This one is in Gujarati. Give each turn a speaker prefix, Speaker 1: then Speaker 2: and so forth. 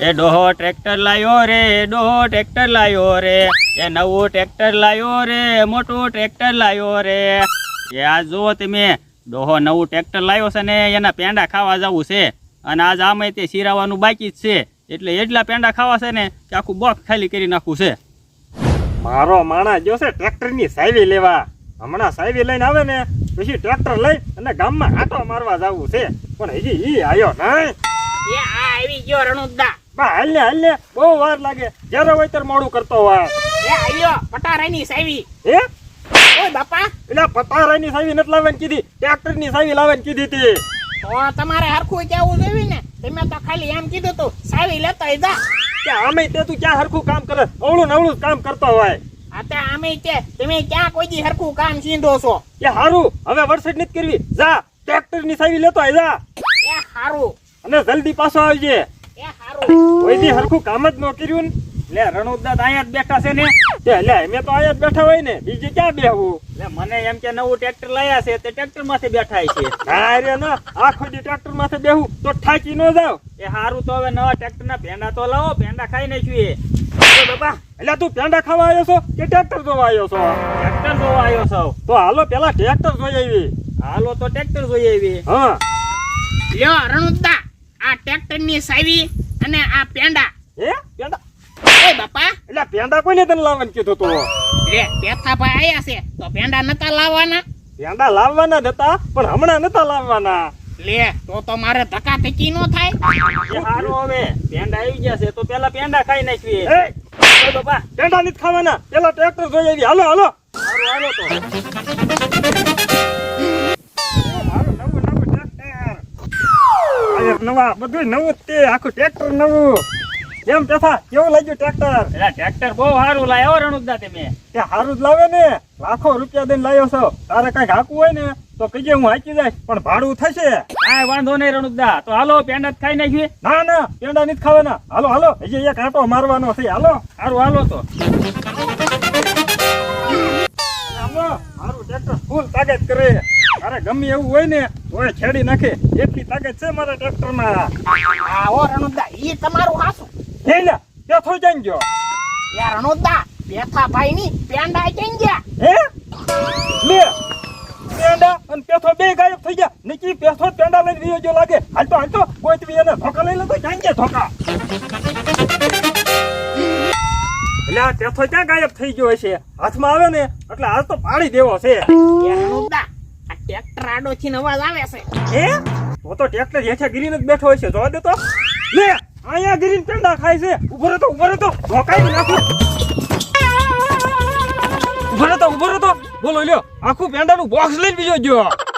Speaker 1: એ ડોહો ટ્રેક્ટર લાયો રે ડોહો ટ્રેક્ટર લાયો રે. એ નવું ટ્રેક્ટર લાયો રે મોટું ટ્રેક્ટર લાયો રે. એ આ જુઓ તમે ડોહો નવું ટ્રેક્ટર લાવ્યો છે ને એના પેંડા ખાવા જવું છે. અને આજ આમે તે સિરાવાનું બાકી જ છે. એટલે એટલા પેંડા ખાવા છે ને કે આખું બોક્સ ખાલી કરી નાખવું છે.
Speaker 2: મારો માણા જો છે ટ્રેક્ટરની સાયવી લેવા. હમણાં સાયવી લઈને આવે ને પછી ટ્રેક્ટર લઈ અને ગામમાં આટો મારવા જવું છે. પણ હજી ઈ આવ્યો નહીં.
Speaker 3: એ આ આવી ગયો રણુદા.
Speaker 2: હાલ ને હાલ. ને બહુ વાર લાગે. જ્યારે હોય ત્યારે મોડું કરતો હોય.
Speaker 3: એ આયો. પટારાની સાવી.
Speaker 2: હે?
Speaker 3: ઓય બાપા.
Speaker 2: એટલે પટારાની સાવી નથી લાવવાની કીધી. ટ્રેક્ટરની સાવી લાવવાની કીધી હતી.
Speaker 3: તો તમારે હરખું કેવું જોઈએ ને. તમે તો ખાલી એમ કીધું તું સાવી લેતો જા.
Speaker 2: કે આમે તે તું ક્યાં હરખું કામ કરે? અવળું નવળું કામ કરતો હોય.
Speaker 3: આતે અમે આમે તે તમે ક્યાં કોઈ દી હરખું કામ સીંધો છો?
Speaker 2: કે હારું. હવે વરસાદ નથી કરવી. જા. ટ્રેક્ટરની સાવી લેતો જા.
Speaker 3: એ હારું.
Speaker 2: અને જલ્દી પાછો આવજે. કોઈ દી હરખું કામ જ ન કર્યું ને.
Speaker 1: લે રણુદા અહીંયા જ બેઠા છે ને.
Speaker 2: તે લે અમે તો અહીંયા જ બેઠા હોય ને. બીજે ક્યાં બેહવું
Speaker 1: એટલે મને એમ કે નવું ટ્રેક્ટર લાયા છે તે ટ્રેક્ટરમાંથી બેઠા છે.
Speaker 2: ના રે ના. આખો દી ટ્રેક્ટર માથે બેહું. તો થાકી ન જાવ.
Speaker 1: એ હારું તો હવે નવા ટ્રેક્ટર ના પેંડા તો લાવો પેંડા ખાઈ નાખ્યું એ
Speaker 2: બાપા એટલે તું પેંડા ખાવા આવ્યો છો કે ટ્રેક્ટર જોવા આવ્યો છો?
Speaker 1: ટ્રેક્ટર જોવા આવ્યો સૌ
Speaker 2: તો હાલો પેલા ટ્રેક્ટર જોઈ આવી.
Speaker 1: હાલો તો ટ્રેક્ટર જોઈ એવી
Speaker 2: હા.
Speaker 3: લ્યો રણુદા આ ટ્રેક્ટરની સાવી. અને આ પેંડા.
Speaker 2: હે? પેંડા?
Speaker 3: એ બાપા.
Speaker 2: એટલે પેંડા કોઈને તને લાવવાનું કીધું તો?
Speaker 3: લે પેથાભાઈ આયા છે. તો પેંડા નતા લાવવાના?
Speaker 2: પેંડા લાવવાના હતા પણ હમણાં નતા લાવવાના.
Speaker 3: લે તો તો મારે ધક્કા ધક્કી નો થાય.
Speaker 1: સારું હારું હવે. પેંડા આવી ગયા છે તો પેલા પેંડા ખાઈ નાખવી
Speaker 2: એ! એ બાપા પેંડા નથી ખાવાના. પેલા ટ્રેક્ટર જોઈ આવી. હાલો હાલો.
Speaker 1: હાલો હાલો તો.
Speaker 2: નવા બધું નવું તે આખું ટ્રેક્ટર નવું. એમ પેથા કેવું લાગ્યું ટ્રેક્ટર
Speaker 1: એટલે ટ્રેક્ટર બહુ સારું લાવ્યો રણુદા તમે
Speaker 2: તે સારું જ લાવે ને. લાખો રૂપિયા દઈને લાવ્યો છો. તારે કંઈક હાકવું હોય ને તો કહીએ હું હાકી જાય પણ ભાડું થશે.
Speaker 1: આ વાંધો નહીં રણુદા તો હાલો પેંડા ખાઈ નાખવી
Speaker 2: ના ના પેંડા નથી ખાવાના. હાલો હાલો હજી એક આંટો મારવાનો છે હાલો.
Speaker 1: હારું હાલો તો.
Speaker 2: હાલો મારું ટ્રેક્ટર ફૂલ તાકાત કરે. તારે ગમે એવું હોય ને તોય છેડી નાખે. એટલી તાકાત છે મારા ટ્રેક્ટરમાં.
Speaker 3: હા ઓ રણોદા ઈ તમારું હાસું.
Speaker 2: હે લે કે થઈ જાય ગયો.
Speaker 3: યા પેથા ભાઈ ની પેંડા જઈ ગયા.
Speaker 2: હે? લે પેંડા અને પેથો બે ગાયબ થઈ ગયા. નીકી પેથો પેંડા લઈને રહ્યો જો લાગે. હાલ તો હાલ તો કોઈ તી એને ધોકા લઈ લે તો જાય ગયા ધોકા. એટલે આ પેથો ક્યાં ગાયબ થઈ ગયો છે હાથમાં આવે ને એટલે હાથ તો પાડી દેવો છે.
Speaker 3: ટ્રેક્ટરથી અવાજ આવે છે.
Speaker 2: હે? તો તો ટ્રેક્ટર હેઠે ગીરીને જ બેઠો છે જોવા દે તો. લે, અહીંયા ગીરીને પેંડા ખાય છે. ઊભો તો ઊભો તો. ઢોકાઈ નાખો. ઊભો તો ઊભો તો. બોલો, લ્યો, આખું પેંડાનું બોક્સ લઈને બીજો ગયો.